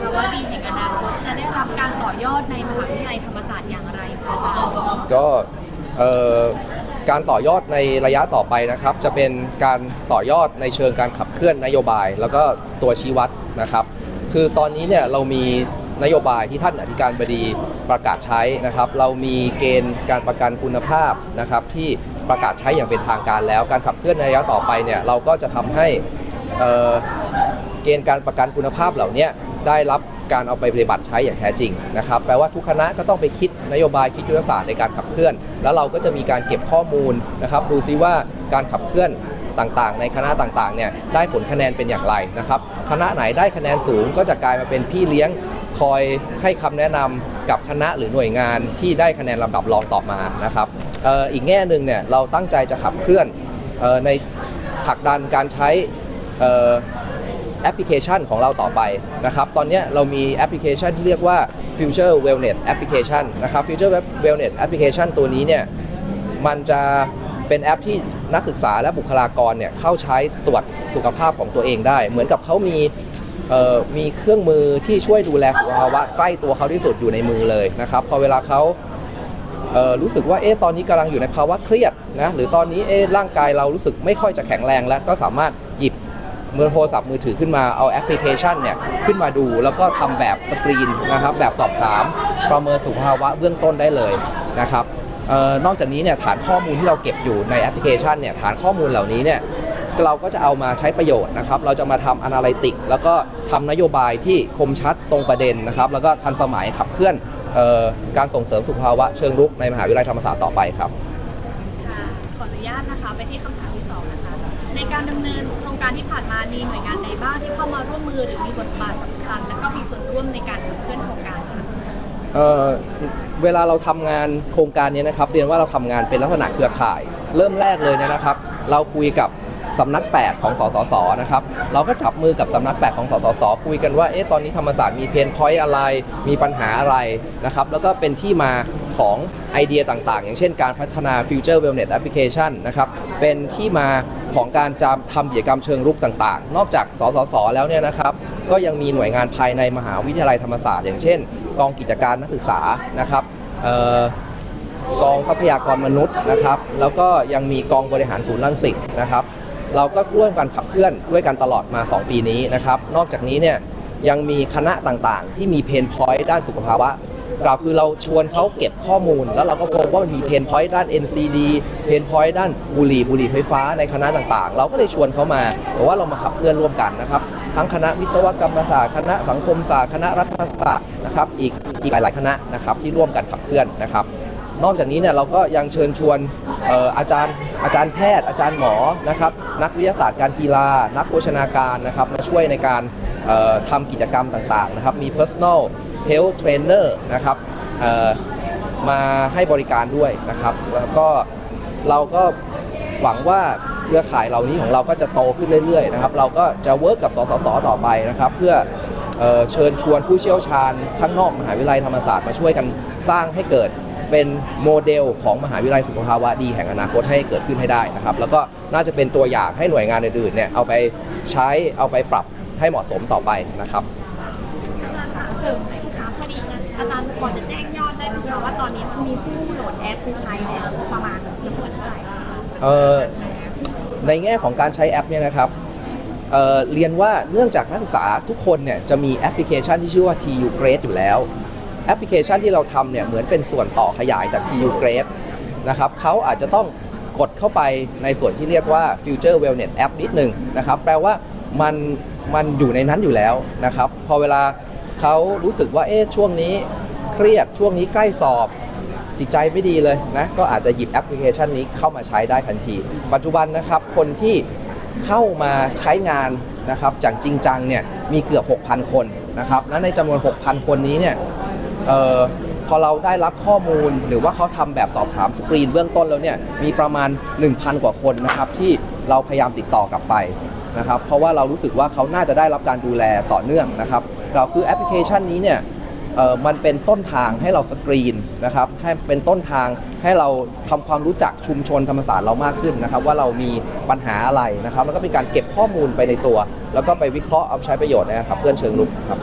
ภาวะดีแห่งอนาคตจะได้รับการต่อยอดในมหาวิทยาลัยธรรมศาสตร์อย่างไรคะอาจารย์ก็เอ่อการต่อยอดในระยะต่อไปนะครับ จะเป็นการต่อยอดในเชิงการขับเคลื่อนนโยบาย แล้วก็ตัวชี้วัดนะครับ คือตอนนี้เนี่ยเรามีนโยบายที่ท่านอธิการบดีประกาศใช้นะครับ เรามีเกณฑ์การประกันคุณภาพนะครับ ที่ประกาศใช้อย่างเป็นทางการแล้ว การขับเคลื่อนในระยะต่อไปเนี่ยเราก็จะทำให้เกณฑ์การประกันคุณภาพเหล่านี้ ได้รับการเอาไปปฏิบัติใช้อย่างแท้จริงนะครับแปลว่าทุกคณะก็ต้องไปคิดนโยบายคิดยุทธศาสตร์ในการขับเคลื่อน แล้วเราก็จะมีการเก็บข้อมูลนะครับดูซิว่าการขับเคลื่อนต่างๆ ในคณะต่างๆเนี่ยได้ผลคะแนนเป็นอย่างไรนะครับคณะไหนได้คะแนนสูงก็จะกลายมาเป็นพี่เลี้ยงคอยให้คำแนะนำกับคณะหรือหน่วยงานที่ได้คะแนนลำดับรองต่อมานะครับอ,อ,อีกแง่หนึ่งเนี่ยเราตั้งใจจะขับเคลื่อนออในผลักดันการใช้ แอปพลิเคชันของเราต่อไปนะครับตอนนี้เรามีแอปพลิเคชันที่เรียกว่า Future Wellness Application นะครับ Future Wellness Application ตัวนี้เนี่ยมันจะเป็นแอปที่นักศึกษาและบุคลากรเนี่ยเข้าใช้ตรวจสุขภาพของตัวเองได้ เหมือนกับเขามีมีเครื่องมือที่ช่วยดูแลสุขภาวะใกล้ตัวเขาที่สุดอยู่ในมือเลยนะครับพอเวลาเขารู้สึกว่าเอ๊ะตอนนี้กำลังอยู่ในภาวะเครียดนะหรือตอนนี้เอ๊ะร่างกายเรารู้สึกไม่ค่อยจะแข็งแรงแล้วก็สามารถหยิบ มือโทรศัพท์มือถือขึ้นมาเอาแอปพลิเคชันเนี่ยขึ้นมาดู แล้วก็ทำแบบสกรีนนะครับแบบสอบถามประเมินสุขภาวะเบื้องต้นได้เลยนะครับออนอกจากนี้เนี่ยฐานข้อมูลที่เราเก็บอยู่ในแอปพลิเคชันเนี่ยฐานข้อมูลเหล่านี้เนี่ยเราก็จะเอามาใช้ประโยชน์นะครับ เราจะมาทำ Analytic แล้วก็ทำนโยบายที่คมชัดตรงประเด็นนะครับ แล้วก็ทันสมัยขับเคลื่อนออการส่งเสริมสุขภาวะเชิงรุกในมหาวิทยาลัยธรรมศาสตร์ต่อไปครับ นุญาตนะคะ ไปที่คำถามที่สองนะคะ ในการดำเนินโครงการที่ผ่านมามีหน่วยงานใดบ้างที่เข้ามาร่วมมือหรือมีบทบาทสำคัญ และก็มีส่วนร่วมในการขับเคลื่อนโครงการค่ะ เอ่อเวลาเราทำงานโครงการนี้นะครับ เรียนว่าเราทำงานเป็นลักษณะเครือข่าย เริ่มแรกเลยเนี่ยนะครับ เราคุยกับสำนัก 8 ของสสสนะครับ เราก็จับมือกับสำนัก 8 ของสสสคุยกันว่าเอ๊ะตอนนี้ธรรมศาสตร์มีเพนพอยต์อะไร มีปัญหาอะไรนะครับ แล้วก็เป็นที่มา ของไอเดียต่างๆ อย่างเช่นการพัฒนา Future Wellness Application นะครับเป็นที่มาของการจทำกิจกรรมเชิงรุกต่างๆ นอกจากสสสแล้วเนี่ยนะครับก็ยังมีหน่วยงานภายในมหาวิทยาลัยธรรมศาสตร์ อย่างเช่น กองกิจการนักศึกษานะครับออกองทรัพยากรมนุษย์นะครับแล้วก็ยังมีกองบริหารศูนย์รังสิตนะครับเราก็ร่วมกันขับเคลื่อนด้วยกันตลอดมา 2 ปีนี้นะครับ นอกจากนี้เนี่ยยังมีคณะต่างๆ ที่มีเพนพอยต์ด้านสุขภาวะ กล่าวคือเราชวนเขาเก็บข้อมูล แล้วเราก็พบว่ามันมีเพนพอยต์ด้าน NCD เพนพอยต์ด้านบุหรี่บุหรี่ไฟฟ้าในคณะต่างๆ เราก็เลยชวนเขามาบอกว่าเรามาขับเคลื่อนร่วมกันนะครับทั้งคณะวิศวกรรมศาสตร์คณะสังคมศาสตร์คณะรัฐศาสตร์นะครับอีกอีกหลายๆคณะนะครับที่ร่วมกันขับเคลื่อนนะครับนอกจากนี้เนี่ยเราก็ยังเชิญชวนอาจารย์อาจารย์แพทย์อาจารย์หมอนะครับนักวิทยาศาสตร์การกีฬา นักโภชนาการนะครับมาช่วยในการเอ่อทำกิจกรรมต่างๆนะครับมี personal health trainer นะครับมาให้บริการด้วยนะครับ แล้วก็เราก็หวังว่าเครือข่ายเหล่านี้ของเราก็จะโตขึ้นเรื่อยๆนะครับ เราก็จะเวิร์กกับสสสต่อไปนะครับ เพื่อเออเชิญชวนผู้เชี่ยวชาญข้างนอกมหาวิทยาลัยธรรมศาสตร์มาช่วยกันสร้างให้เกิดเป็นโมเดลของมหาวิทยาลัยสุขภาวะดีแห่งอนาคตให้เกิดขึ้นให้ได้นะครับ แล้วก็น่าจะเป็นตัวอย่างให้หน่วยงานอื่นๆเนี่ยเอาไปใช้เอาไปปรับให้เหมาะสมต่อไปนะครับเสริม พอจะแจ้งยอดได้ไหมคะว่าตอนนี้มีผู้โหลดแอปไปใช้แล้วประมาณจำนวนเท่าไหร่เอ่อในแง่ของการใช้แอปเนี่ยนะครับเเรียนว่าเนื่องจากนักศึกษาทุกคนเนี่ยจะมีแอปพลิเคชันที่ชื่อว่า TU Grade อยู่แล้ว แอปพลิเคชันที่เราทำเนี่ยเหมือนเป็นส่วนต่อขยายจาก TU Grade นะครับเขาอาจจะต้องกดเข้าไปในส่วนที่เรียกว่า Future Wellness App นิดหนึ่งนะครับ แปลว่ามันมันอยู่ในนั้นอยู่แล้วนะครับ พอเวลาเขารู้สึกว่าเอ๊ะช่วงนี้ เครียดช่วงนี้ใกล้สอบ จิตใจไม่ดีเลยนะ ก็อาจจะหยิบแอปพลิเคชันนี้เข้ามาใช้ได้ทันที ปัจจุบันนะครับคนที่เข้ามาใช้งานนะครับจากจริงจังเนี่ยมีเกือบ 6,000 คนนะครับและในจำนวน 6,000 คนนี้เนี่ยเออพอเราได้รับข้อมูลหรือว่าเขาทำแบบสอบถามสกรีนเบื้องต้นแล้วเนี่ยมีประมาณ 1,000 กว่าคนนะครับที่เราพยายามติดต่อกลับไปนะครับเพราะว่าเรารู้สึกว่าเขาน่าจะได้รับการดูแลต่อเนื่องนะครับเราคือแอปพลิเคชันนี้เนี่ย เอ่อมันเป็นต้นทางให้เราสกรีนนะครับให้เป็นต้นทางให้เราทำความรู้จักชุมชนธรรมศาสตร์เรามากขึ้นนะครับ ว่าเรามีปัญหาอะไรนะครับ แล้วก็เป็นการเก็บข้อมูลไปในตัว แล้วก็ไปวิเคราะห์เอาไปใช้ประโยชน์ในการขับเคลื่อนเชิงลุกครับ